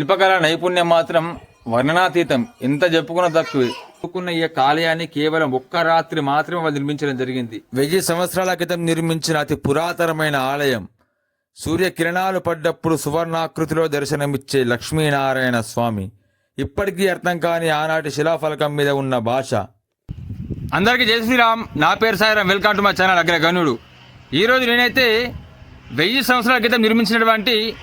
శిల్పకళ నైపుణ్యం మాత్రం వర్ణనాతీతం. ఎంత చెప్పుకున్న తక్కువే. చెప్పుకున్న ఈ యొక్క ఆలయాన్ని కేవలం ఒక్క రాత్రి మాత్రమే వాళ్ళు నిర్మించడం జరిగింది. వెయ్యి సంవత్సరాల క్రితం నిర్మించిన అతి పురాతనమైన ఆలయం. సూర్య కిరణాలు పడ్డప్పుడు సువర్ణాకృతిలో దర్శనమిచ్చే లక్ష్మీనారాయణ స్వామి. ఇప్పటికీ అర్థం కాని ఆనాటి శిలాఫలకం మీద ఉన్న భాష. అందరికీ జై శ్రీరామ్. నా పేరు Sairam welcome to my channel Agraganudu. ఈరోజు నేనైతే వెయ్యి సంవత్సరాల క్రితం నిర్మించినటువంటి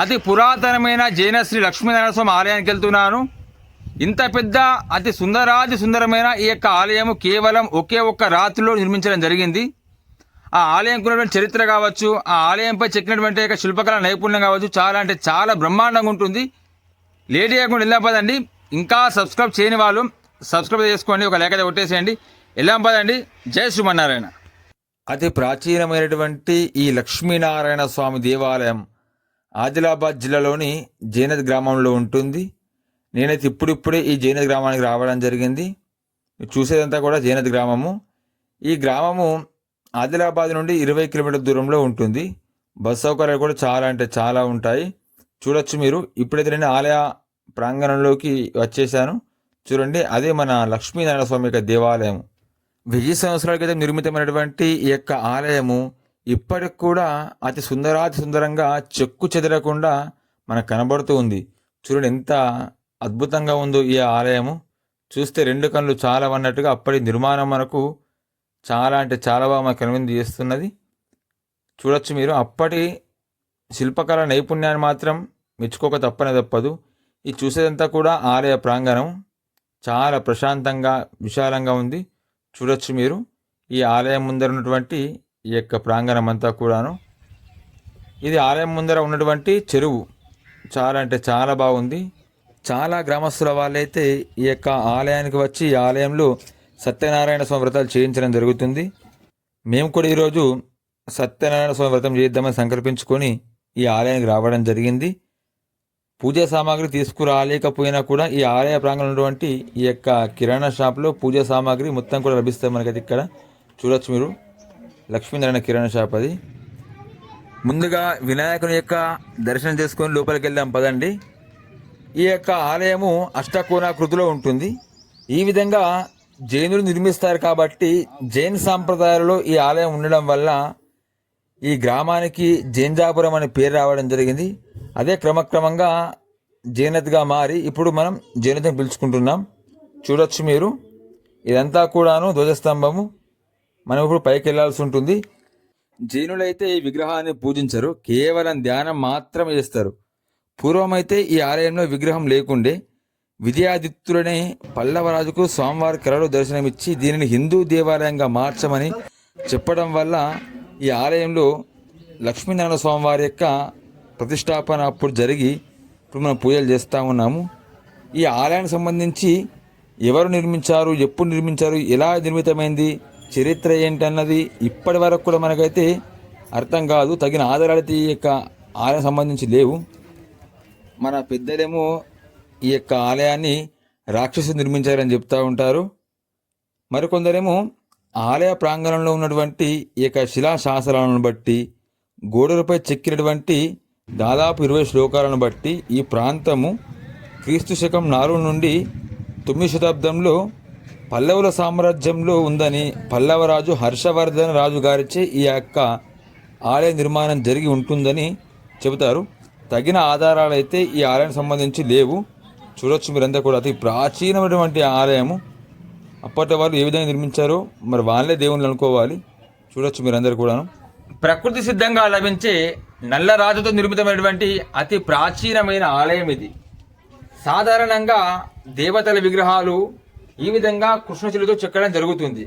అతి పురాతనమైన జైన శ్రీ లక్ష్మీనారాయణ స్వామి ఆలయానికి వెళ్తున్నాను. ఇంత పెద్ద అతి సుందరాది సుందరమైన ఈ యొక్క ఆలయము కేవలం ఒకే ఒక్క రాత్రిలో నిర్మించడం జరిగింది. ఆ ఆలయం ఉన్నటువంటి చరిత్ర కావచ్చు ఆ ఆలయంపై చెక్కినటువంటి యొక్క శిల్పకళ నైపుణ్యం కావచ్చు చాలా అంటే చాలా బ్రహ్మాండంగా ఉంటుంది. లేట్ చేయకుండా వెళ్ళాం పదండి. ఇంకా సబ్స్క్రైబ్ చేయని వాళ్ళు సబ్స్క్రైబ్ చేసుకోండి ఒక లేఖ కొట్టేసేయండి. వెళ్ళాం జయ జై శ్రీమన్నారాయణ. అతి ప్రాచీనమైనటువంటి ఈ లక్ష్మీనారాయణ స్వామి దేవాలయం ఆదిలాబాద్ జిల్లాలోని జైనత్ గ్రామంలో ఉంటుంది. నేనైతే ఇప్పుడిప్పుడే ఈ జైనత్ గ్రామానికి రావడం జరిగింది. చూసేదంతా కూడా జైనత్ గ్రామము. ఈ గ్రామము ఆదిలాబాద్ నుండి ఇరవై కిలోమీటర్ దూరంలో ఉంటుంది. బస్ సౌకర్యాలు కూడా చాలా అంటే చాలా ఉంటాయి. చూడొచ్చు మీరు. ఇప్పుడైతే నేను ఆలయ ప్రాంగణంలోకి వచ్చేసాను. చూడండి అదే మన లక్ష్మీనారాయణ స్వామి యొక్క దేవాలయం. వెయ్యి సంవత్సరాల క్రితం నిర్మితమైనటువంటి ఈ యొక్క ఆలయము ఇప్పటికి కూడా అతి సుందరాతి సుందరంగా చెక్కు చెదరకుండా మనకు కనబడుతూ ఉంది. చూడండి ఎంత అద్భుతంగా ఉందో ఈ ఆలయము. చూస్తే రెండు కళ్ళు చాలా అన్నట్టుగా అప్పటి నిర్మాణం మనకు చాలా అంటే చాలా బాగా మనకు కనువిందు చేస్తున్నది. చూడొచ్చు మీరు అప్పటి శిల్పకళ నైపుణ్యాన్ని మాత్రం మెచ్చుకోక తప్పనే తప్పదు. ఇది చూసేదంతా కూడా ఆలయ ప్రాంగణం. చాలా ప్రశాంతంగా విశాలంగా ఉంది. చూడొచ్చు మీరు ఈ ఆలయం ముందర ఉన్నటువంటి ఈ యొక్క ప్రాంగణం అంతా కూడాను. ఇది ఆలయం ముందర ఉన్నటువంటి చెరువు. చాలా అంటే చాలా బాగుంది. చాలా గ్రామస్తుల వాళ్ళైతే ఈ యొక్క ఆలయానికి వచ్చి ఈ ఆలయంలో సత్యనారాయణ స్వామి వ్రతాలు చేయించడం జరుగుతుంది. మేము కూడా ఈరోజు సత్యనారాయణ స్వామి వ్రతం చేద్దామని సంకల్పించుకొని ఈ ఆలయానికి రావడం జరిగింది. పూజా సామాగ్రి తీసుకురాలేకపోయినా కూడా ఈ ఆలయ ప్రాంగణంలో ఉన్నటువంటి ఈ యొక్క కిరాణా షాప్లో పూజా సామాగ్రి మొత్తం కూడా లభిస్తుంది మనకైతే ఇక్కడ. చూడొచ్చు మీరు. లక్ష్మీనారాయణ కిరాణా షాప్ అది. ముందుగా వినాయకుని యొక్క దర్శనం చేసుకొని లోపలికి వెళ్దాం పదండి. ఈ యొక్క ఆలయము అష్టకోణాకృతిలో ఉంటుంది. ఈ విధంగా జైనులు నిర్మిస్తారు కాబట్టి జైన్ సాంప్రదాయాలలో ఈ ఆలయం ఉండడం వల్ల ఈ గ్రామానికి జైన్జాపురం అనే పేరు రావడం జరిగింది. అదే క్రమక్రమంగా జైనత్గా మారి ఇప్పుడు మనం జైనత్ని పిలుచుకుంటున్నాం. చూడొచ్చు మీరు. ఇదంతా కూడాను ధ్వజస్తంభము. మనం ఇప్పుడు పైకి వెళ్ళాల్సి ఉంటుంది. జైనులైతే ఈ విగ్రహాన్ని పూజించరు. కేవలం ధ్యానం మాత్రమే చేస్తారు. పూర్వమైతే ఈ ఆలయంలో విగ్రహం లేకుండే విజయాదిత్యులనే పల్లవరాజుకు స్వామివారి కళలో దర్శనమిచ్చి దీనిని హిందూ దేవాలయంగా మార్చమని చెప్పడం వల్ల ఈ ఆలయంలో లక్ష్మీనారాయణ స్వామివారి యొక్క ప్రతిష్టాపన అప్పుడు జరిగి ఇప్పుడు మనం పూజలు చేస్తూ ఉన్నాము. ఈ ఆలయానికి సంబంధించి ఎవరు నిర్మించారు ఎప్పుడు నిర్మించారు ఎలా నిర్మితమైంది చరిత్ర ఏంటన్నది ఇప్పటి వరకు కూడా మనకైతే అర్థం కాదు తగిన ఆధారాలు ఈ యొక్క ఆలయం సంబంధించి లేవు. మన పెద్దలేమో ఈ యొక్క ఆలయాన్ని రాక్షసులు నిర్మించారని చెప్తూ ఉంటారు. మరికొందరేమో ఆలయ ప్రాంగణంలో ఉన్నటువంటి ఈ యొక్క శిలాశాసనాలను బట్టి గోడలపై చెక్కినటువంటి దాదాపు ఇరవై శ్లోకాలను బట్టి ఈ ప్రాంతము క్రీస్తు శకం నాలుగు నుండి తొమ్మిది శతాబ్దంలో పల్లవుల సామ్రాజ్యంలో ఉందని పల్లవరాజు హర్షవర్ధన్ రాజు గారిచే ఈ యొక్క ఆలయ నిర్మాణం జరిగి ఉంటుందని చెబుతారు. తగిన ఆధారాలు అయితే ఈ ఆలయానికి సంబంధించి లేవు. చూడొచ్చు మీరంతా కూడా. అతి ప్రాచీనమైనటువంటి ఆలయము. అప్పటి వాళ్ళు ఏ విధంగా నిర్మించారో మరి వాళ్ళే దేవుళ్ళు అనుకోవాలి. చూడొచ్చు మీరందరూ కూడాను. ప్రకృతి సిద్ధంగా లభించే నల్ల రాజుతో నిర్మితమైనటువంటి అతి ప్రాచీనమైన ఆలయం ఇది. సాధారణంగా దేవతల విగ్రహాలు ఈ విధంగా కృష్ణశిలతో చెక్కడం జరుగుతుంది.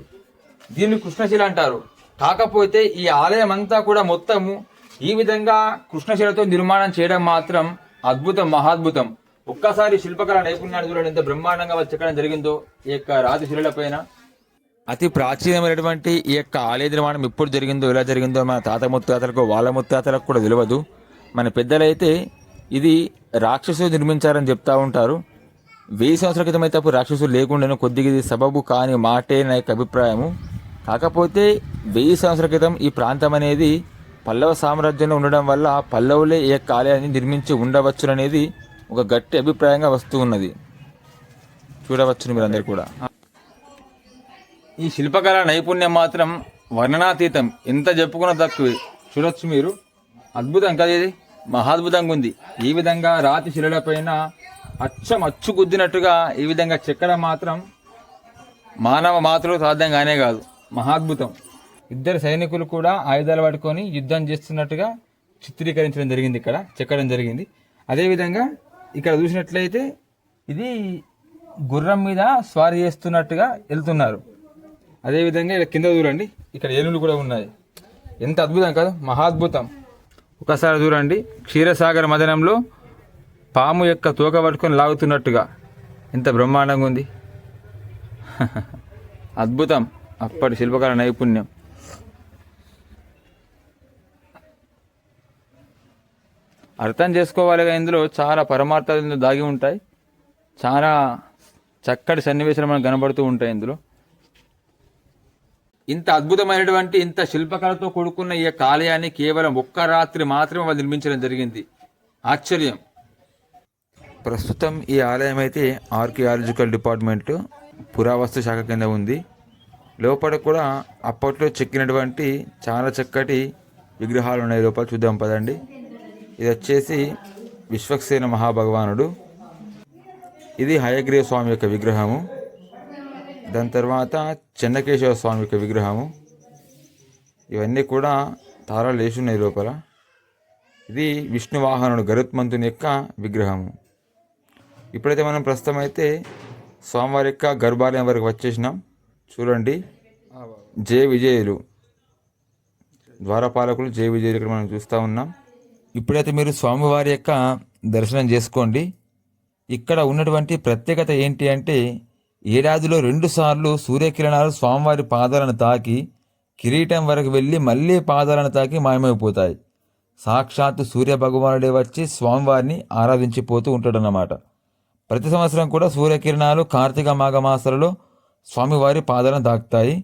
దీన్ని కృష్ణశిల అంటారు. కాకపోతే ఈ ఆలయం అంతా కూడా మొత్తము ఈ విధంగా కృష్ణశిలతో నిర్మాణం చేయడం మాత్రం అద్భుతం మహాద్భుతం. ఒక్కసారి శిల్పకళ నైపుణ్యాన్ని చూడండి ఎంత బ్రహ్మాండంగా వాళ్ళు చెక్కడం జరిగిందో ఈ యొక్క రాతి శిలల పైన. అతి ప్రాచీనమైనటువంటి ఈ యొక్క ఆలయ నిర్మాణం ఎప్పుడు జరిగిందో ఎలా జరిగిందో మన తాత ముత్తాతలకు వాళ్ళ ముత్తాతలకు కూడా తెలియదు మన పెద్దలైతే ఇది రాక్షసులు నిర్మించారని చెప్తా ఉంటారు. వెయ్యి సంవత్సరాల క్రితం అయితే అప్పుడు రాక్షసులు లేకుండాను కొద్దిగా ఇది సబబు కాని మాటే నా యొక్క అభిప్రాయము. కాకపోతే వెయ్యి సంవత్సరాల క్రితం ఈ ప్రాంతం అనేది పల్లవ సామ్రాజ్యంలో ఉండడం వల్ల పల్లవులే ఈ యొక్క ఆలయాన్ని నిర్మించి ఉండవచ్చుననేది ఒక గట్టి అభిప్రాయంగా వస్తూ ఉన్నది. చూడవచ్చును మీరందరూ కూడా. ఈ శిల్పకళ నైపుణ్యం మాత్రం వర్ణనాతీతం. ఎంత చెప్పుకున్న తక్కువే. చూడొచ్చు మీరు. అద్భుతం కదా ఇది. మహాద్భుతంగా ఉంది. ఈ విధంగా రాతి శిలలపైన అచ్చం అచ్చు గుద్దినట్టుగా ఈ విధంగా చెక్కడం మాత్రం మానవ మాతృ సాధ్యం కానే కాదు. మహాద్భుతం. ఇద్దరు సైనికులు కూడా ఆయుధాలు పట్టుకొని యుద్ధం చేస్తున్నట్టుగా చిత్రీకరించడం జరిగింది ఇక్కడ చెక్కడం జరిగింది. అదేవిధంగా ఇక్కడ చూసినట్లయితే ఇది గుర్రం మీద స్వారీ చేస్తున్నట్టుగా వెళ్తున్నారు. అదేవిధంగా ఇక్కడ కింద చూడండి ఇక్కడ ఏనుగులు కూడా ఉన్నాయి. ఎంత అద్భుతం కాదు మహాద్భుతం. ఒకసారి చూడండి క్షీరసాగర మదనంలో పాము యొక్క తూక పట్టుకొని లాగుతున్నట్టుగా. ఎంత బ్రహ్మాండంగా ఉంది. అద్భుతం. అప్పటి శిల్పకళ నైపుణ్యం. అర్థం చేసుకోవాలిగా ఇందులో చాలా పరమార్థాలు ఇందులో దాగి ఉంటాయి. చాలా చక్కటి సన్నివేశాలు మనకు కనబడుతూ ఉంటాయి ఇందులో. ఇంత అద్భుతమైనటువంటి ఇంత శిల్పకళతో కూడుకున్న ఈ కాలయాన్ని ఆలయాన్ని కేవలం ఒక్క రాత్రి మాత్రమే వాళ్ళు నిర్మించడం జరిగింది. ఆశ్చర్యం. ప్రస్తుతం ఈ ఆలయం అయితే ఆర్కియాలజికల్ డిపార్ట్మెంట్ పురావస్తు శాఖ కింద ఉంది. లోపల కూడా అప్పట్లో చెక్కినటువంటి చాలా చక్కటి విగ్రహాలు ఉన్నాయి. లోపల చూద్దాం పదండి. ఇది వచ్చేసి విశ్వక్సేన మహాభగవానుడు. ఇది హయగ్రీవ స్వామి యొక్క విగ్రహము. దాని తర్వాత చెన్నకేశవ స్వామి యొక్క విగ్రహము. ఇవన్నీ కూడా తారాలు వేసి ఉన్నాయి లోపల. ఇది విష్ణువాహనుడు గరుత్మంతుని యొక్క విగ్రహము. ఇప్పుడైతే మనం ప్రస్తుతం అయితే స్వామివారి యొక్క గర్భాలయం వరకు వచ్చేసినాం. చూడండి. జయ విజయులు. ద్వారపాలకులు జయ విజయులు ఇక్కడ మనం చూస్తూ ఉన్నాం. ఇప్పుడైతే మీరు స్వామివారి యొక్క దర్శనం చేసుకోండి. ఇక్కడ ఉన్నటువంటి ప్రత్యేకత ఏంటి అంటే ఏడాదిలో రెండుసార్లు సూర్యకిరణాలు స్వామివారి పాదాలను తాకి కిరీటం వరకు వెళ్ళి మళ్ళీ పాదాలను తాకి మాయమైపోతాయి. సాక్షాత్తు సూర్య భగవానుడే వచ్చి స్వామివారిని ఆరాధించిపోతూ ఉంటాడన్నమాట. ప్రతి సంవత్సరం కూడా సూర్యకిరణాలు కార్తీక మాఘమాసాలలో స్వామివారి పాదాలను తాకుతాయి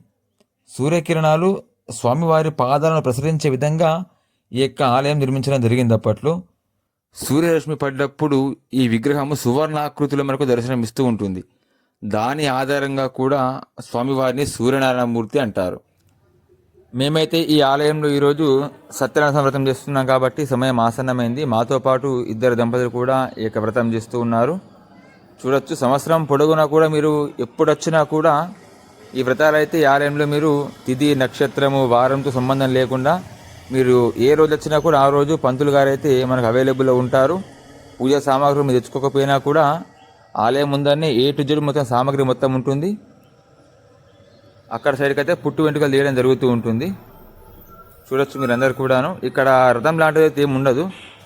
సూర్యకిరణాలు స్వామివారి పాదాలను ప్రసరించే విధంగా ఈ యొక్క ఆలయం నిర్మించడం జరిగింది అప్పట్లో. సూర్యరశ్మి పడ్డప్పుడు ఈ విగ్రహము సువర్ణాకృతిలో మనకు దర్శనమిస్తూ ఉంటుంది. దాని ఆధారంగా కూడా స్వామివారిని సూర్యనారాయణమూర్తి అంటారు. మేమైతే ఈ ఆలయంలో ఈరోజు సత్యనారాయణ వ్రతం చేస్తున్నాం కాబట్టి సమయం ఆసన్నమైంది. మాతో పాటు ఇద్దరు దంపతులు కూడా ఈ యొక్క వ్రతం చేస్తూ ఉన్నారు. చూడొచ్చు. సంవత్సరం పొడుగునా కూడా మీరు ఎప్పుడొచ్చినా కూడా ఈ వ్రతాలు అయితే ఈ ఆలయంలో మీరు తిథి నక్షత్రము వారంతో సంబంధం లేకుండా మీరు ఏ రోజు వచ్చినా కూడా ఆ రోజు పంతులు గారు అయితే మనకు అవైలబుల్లో ఉంటారు. పూజా సామాగ్రి మీరు తెచ్చుకోకపోయినా కూడా ఆలయం ముందరనే ఏ టు జెడ్ మొత్తం సామాగ్రి మొత్తం ఉంటుంది. అక్కడ సైడ్కి అయితే పుట్టు వెంట్రుకలు తీయడం జరుగుతూ ఉంటుంది. చూడొచ్చు మీరు అందరు కూడాను. ఇక్కడ రథం లాంటిది అయితే ఏమి ఉండదు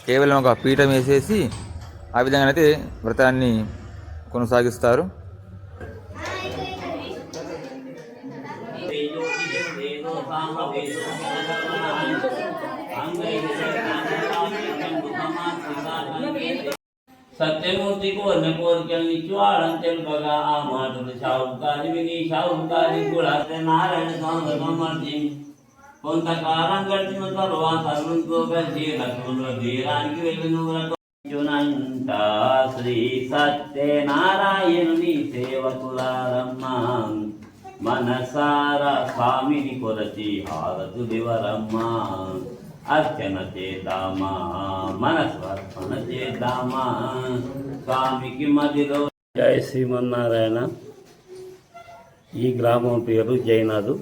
కేవలం ఒక పీఠం వేసేసి ఆ విధంగా అయితే వ్రతాన్ని కొనసాగిస్తారు. సత్యమూర్తికి వన్న కోరికలు ఇచ్చి వాళ్ళని తెలుపగా ఆ మాటలు షావుకారి విని షావుకారి కూడా నారాయణ స్వామి సమర్థి. కొంతకాలం గడిచిన తరువాత అరుణ్తో కలిసి లక్ష్మణుల తీరానికి వెళ్ళిన చునంత శ్రీ సత్యనారాయణుని సేవకులారమ్మ. మనసార స్వామిని కొరచి హారతు దివరమ్మ. అర్చన చేద్దామా? మనసు అర్పణ చేద్దామా? స్వామికి మదిలో జయ శ్రీమన్నారాయణ. ఈ గ్రామం పేరు జైనాథు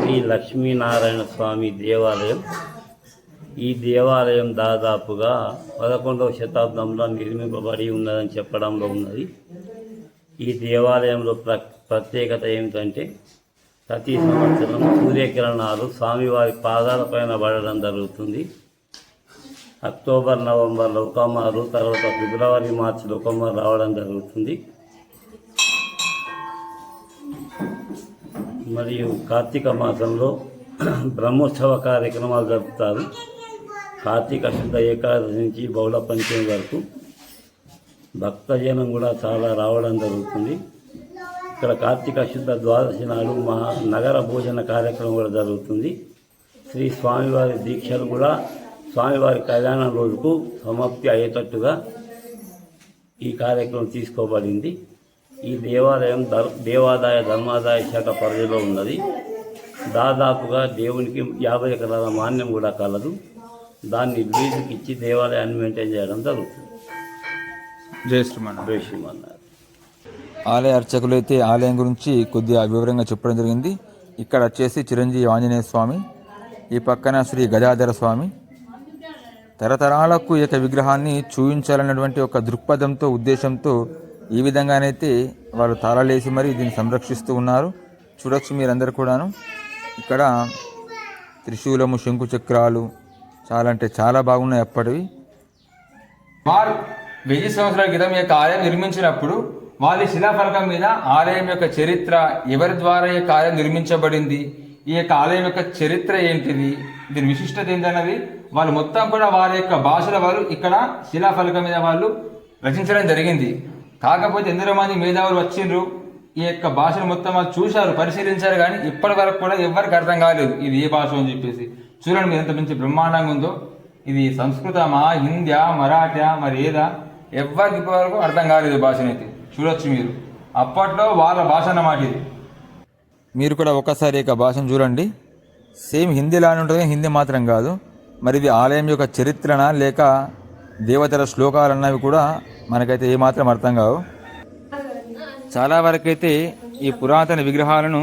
శ్రీ లక్ష్మీనారాయణ స్వామి దేవాలయం. ఈ దేవాలయం దాదాపుగా పదకొండవ శతాబ్దంలో నిర్మింపబడి ఉన్నదని చెప్పడంలో ఉన్నది. ఈ దేవాలయంలో ప్ర ప్రత్యేకత ఏమిటంటే ప్రతి సంవత్సరం సూర్యకిరణాలు స్వామివారి పాదాల పైన పడడం జరుగుతుంది. అక్టోబర్ నవంబర్లో ఒక తర్వాత ఫిబ్రవరి మార్చిలో ఒక రావడం జరుగుతుంది. మరియు కార్తీక మాసంలో బ్రహ్మోత్సవ కార్యక్రమాలు జరుపుతారు. కార్తీక శుద్ధ ఏకాదశి నుంచి బహుళ పంచమి వరకు భక్తజనం కూడా చాలా రావడం జరుగుతుంది. ఇక్కడ కార్తీక శుద్ధ ద్వాదశి నాడు మా నగర భోజన కార్యక్రమం కూడా జరుగుతుంది. శ్రీ స్వామివారి దీక్షలు కూడా స్వామివారి కళ్యాణం రోజుకు సమాప్తి అయ్యేటట్టుగా ఈ కార్యక్రమం తీసుకోబడింది. ఈ దేవాలయం ధర్ దేవాదాయ ధర్మాదాయ శాఖ పరిధిలో ఉన్నది. దాదాపుగా దేవునికి యాభై ఎకరాల మాన్యం కూడా కలదు. దాన్ని లీజుకి ఇచ్చి దేవాలయాన్ని మెయింటైన్ చేయడం జరుగుతుంది. ఆలయ అర్చకులు అయితే ఆలయం గురించి కొద్దిగా వివరంగా చెప్పడం జరిగింది. ఇక్కడ వచ్చేసి చిరంజీవి ఆంజనేయ స్వామి ఈ పక్కన శ్రీ గజాధర స్వామి. తరతరాలకు ఈ యొక్క విగ్రహాన్ని చూపించాలన్నటువంటి ఒక దృక్పథంతో ఉద్దేశంతో ఈ విధంగానైతే వారు తాళాలేసి మరి దీన్ని సంరక్షిస్తూ ఉన్నారు. చూడొచ్చు మీరందరూ కూడాను. ఇక్కడ త్రిశూలము శంకు చక్రాలు చాలా అంటే చాలా బాగున్నాయి అప్పటివి. వారు వెయ్యి సంవత్సరాల క్రితం ఈ యొక్క ఆలయం నిర్మించినప్పుడు వాళ్ళ శిలాఫలకం మీద ఆలయం యొక్క చరిత్ర ఎవరి ద్వారా ఈ యొక్క ఆలయం నిర్మించబడింది ఈ యొక్క ఆలయం యొక్క చరిత్ర ఏంటిది దీని విశిష్టత ఏంటన్నది వాళ్ళు మొత్తం కూడా వారి యొక్క భాషల వారు ఇక్కడ శిలాఫలకం మీద వాళ్ళు రచించడం జరిగింది. కాకపోతే ఎందరో మంది మేధావులు వచ్చిండ్రు ఈ యొక్క భాషను మొత్తం వాళ్ళు చూశారు పరిశీలించారు కానీ ఇప్పటి వరకు కూడా ఎవరికి అర్థం కాలేదు ఇది ఏ భాష అని చెప్పేసి. చూడండి మీరు ఎంత మంచి బ్రహ్మాండంగా ఉందో ఇది సంస్కృతమా హిందా మరాఠా మరి ఏదా ఎవరికి వరకు అర్థం కాలేదు భాషనైతే చూడొచ్చు మీరు. అప్పట్లో వాళ్ళ భాష అన్నమాట ఇది. మీరు కూడా ఒకసారి యొక్క భాషను చూడండి. సేమ్ హిందీలానే ఉంటుంది హిందీ మాత్రం కాదు. మరి ఇది ఆలయం యొక్క చరిత్రన లేక దేవతల శ్లోకాలు అన్నవి కూడా మనకైతే ఏమాత్రం అర్థం కావు. చాలా వరకైతే ఈ పురాతన విగ్రహాలను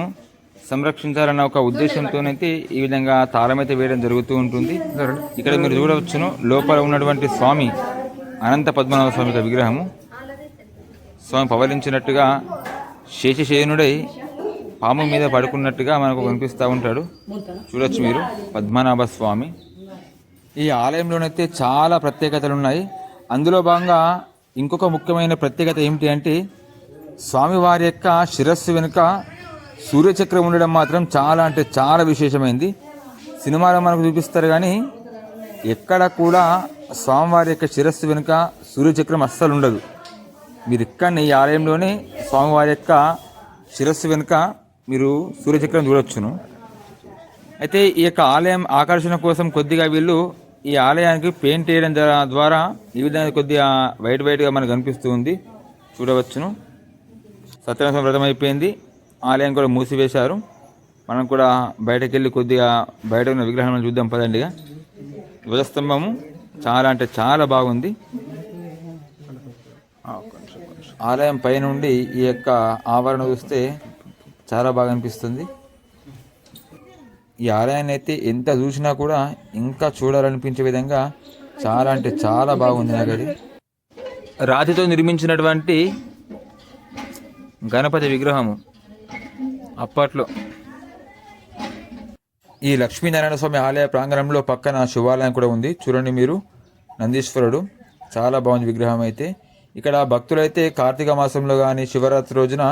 సంరక్షించాలన్న ఒక ఉద్దేశంతోనైతే ఈ విధంగా తాళమైతే వేయడం జరుగుతూ ఉంటుంది. ఇక్కడ మీరు చూడవచ్చును లోపల ఉన్నటువంటి స్వామి అనంత పద్మనాభ స్వామి యొక్క విగ్రహము. స్వామి పవలించినట్టుగా శేషశయనుడై పాము మీద పడుకున్నట్టుగా మనకు కనిపిస్తూ ఉంటాడు. చూడొచ్చు మీరు పద్మనాభ స్వామి. ఈ ఆలయంలోనైతే చాలా ప్రత్యేకతలు ఉన్నాయి. అందులో భాగంగా ఇంకొక ముఖ్యమైన ప్రత్యేకత ఏమిటి అంటే స్వామివారి యొక్క శిరస్సు వెనుక సూర్యచక్రం ఉండడం మాత్రం చాలా అంటే చాలా విశేషమైంది. సినిమాలో మనకు చూపిస్తారు కానీ ఎక్కడ కూడా స్వామివారి యొక్క శిరస్సు వెనుక సూర్యచక్రం అస్సలు ఉండదు. మీరు ఇక్కడనే ఈ ఆలయంలోనే స్వామివారి యొక్క శిరస్సు వెనుక మీరు సూర్యచక్రం చూడొచ్చును. అయితే ఈ యొక్క ఆలయం ఆకర్షణ కోసం కొద్దిగా వీళ్ళు ఈ ఆలయానికి పెయింట్ వేయడం ద్వారా- ఈ విధంగా కొద్దిగా వైట్ వైట్గా మనకు కనిపిస్తుంది చూడవచ్చును. సత్యనారాయణ వ్రతం అయిపోయింది. ఆలయం కూడా మూసివేశారు. మనం కూడా బయటకు వెళ్ళి కొద్దిగా బయట ఉన్న విగ్రహం చూద్దాం పదండిగా ధ్వజస్తంభము చాలా అంటే చాలా బాగుంది. ఆలయం పైనుండి ఈ యొక్క ఆవరణ చూస్తే చాలా బాగా అనిపిస్తుంది. ఈ ఆలయాన్ని అయితే ఎంత చూసినా కూడా ఇంకా చూడాలనిపించే విధంగా చాలా అంటే చాలా బాగుంది నాకు అది రాతితో నిర్మించినటువంటి గణపతి విగ్రహము. అప్పట్లో. ఈ లక్ష్మీనారాయణ స్వామి ఆలయ ప్రాంగణంలో పక్కన శివాలయం కూడా ఉంది. చూడండి మీరు నందీశ్వరుడు. చాలా బాగుంది విగ్రహం అయితే. ఇక్కడ భక్తులైతే కార్తీక మాసంలో కానీ శివరాత్రి రోజున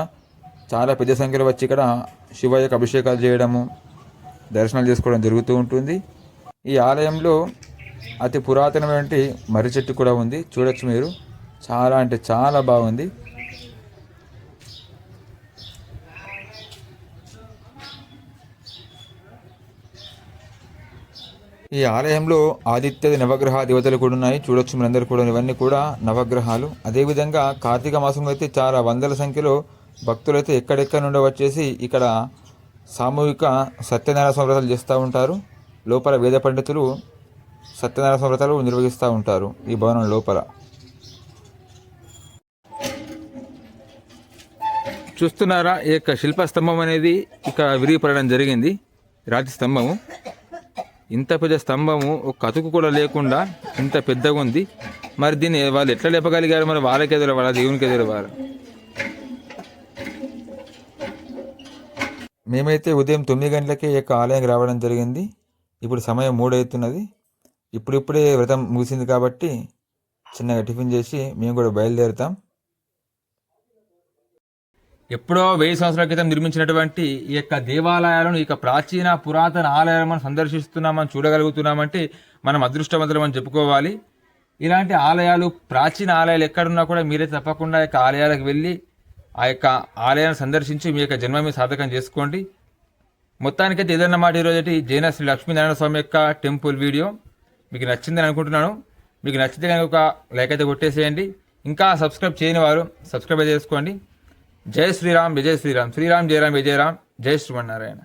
చాలా పెద్ద సంఖ్యలో వచ్చి ఇక్కడ శివయ్యకు అభిషేకాలు చేయడము దర్శనాలు చేసుకోవడం జరుగుతూ ఉంటుంది. ఈ ఆలయంలో అతి పురాతనమైన మర్రి చెట్టు కూడా ఉంది. చూడొచ్చు మీరు. చాలా అంటే చాలా బాగుంది. ఈ ఆలయంలో ఆదిత్య నవగ్రహ దేవతలు కూడా ఉన్నాయి. చూడొచ్చు మీరందరూ కూడా. ఇవన్నీ కూడా నవగ్రహాలు. అదేవిధంగా కార్తీక మాసంలో అయితే చాలా వందల సంఖ్యలో భక్తులు అయితే ఎక్కడెక్కడ నుండి వచ్చేసి ఇక్కడ సామూహిక సత్యనారాయణ స్వామి వ్రతాలు చేస్తూ ఉంటారు. లోపల వేద పండితులు సత్యనారాయణ స్వామి వ్రతాలు నిర్వహిస్తూ ఉంటారు ఈ భవనం లోపల. చూస్తున్నారా? ఈ యొక్క శిల్పస్తంభం అనేది ఇక్కడ విరిగిపడడం జరిగింది. రాతి స్తంభము. ఇంత పెద్ద స్తంభము ఒక కతుకు కూడా లేకుండా ఇంత పెద్దగా ఉంది. మరి దీన్ని వాళ్ళు ఎట్లా లేపగలిగారు? మరి వాళ్ళకి ఎదురు వాళ్ళ దేవునికి ఎదురు వారు మేమైతే ఉదయం తొమ్మిది గంటలకే ఈ యొక్క ఆలయానికి రావడం జరిగింది. ఇప్పుడు సమయం మూడవుతున్నది. ఇప్పుడిప్పుడే వ్రతం ముగిసింది కాబట్టి చిన్నగా టిఫిన్ చేసి మేము కూడా బయలుదేరుతాం. ఎప్పుడో వెయ్యి సంవత్సరాల క్రితం నిర్మించినటువంటి ఈ యొక్క దేవాలయాలను ఈ యొక్క ప్రాచీన పురాతన ఆలయాలను మనం సందర్శిస్తున్నామని చూడగలుగుతున్నామంటే మనం అదృష్టవంతులం అని చెప్పుకోవాలి. ఇలాంటి ఆలయాలు ప్రాచీన ఆలయాలు ఎక్కడున్నా కూడా మీరే తప్పకుండా యొక్క ఆలయాలకు వెళ్ళి ఆ యొక్క ఆలయాన్ని సందర్శించి మీ యొక్క జన్మ మీద సాధకం చేసుకోండి. మొత్తానికైతే ఏదైనా మాట ఈరోజు జైన శ్రీ లక్ష్మీనారాయణ స్వామి యొక్క టెంపుల్ వీడియో. మీకు నచ్చిందని అనుకుంటున్నాను. మీకు నచ్చితే కనుక ఒక లైక్ అయితే కొట్టేసేయండి. ఇంకా సబ్స్క్రైబ్ చేయని వారు సబ్స్క్రైబ్ చేసుకోండి. జై శ్రీరామ్ విజయ్ శ్రీరామ్ శ్రీరామ్ జయరామ్ విజయరామ్ జై శ్రీమన్నారాయణ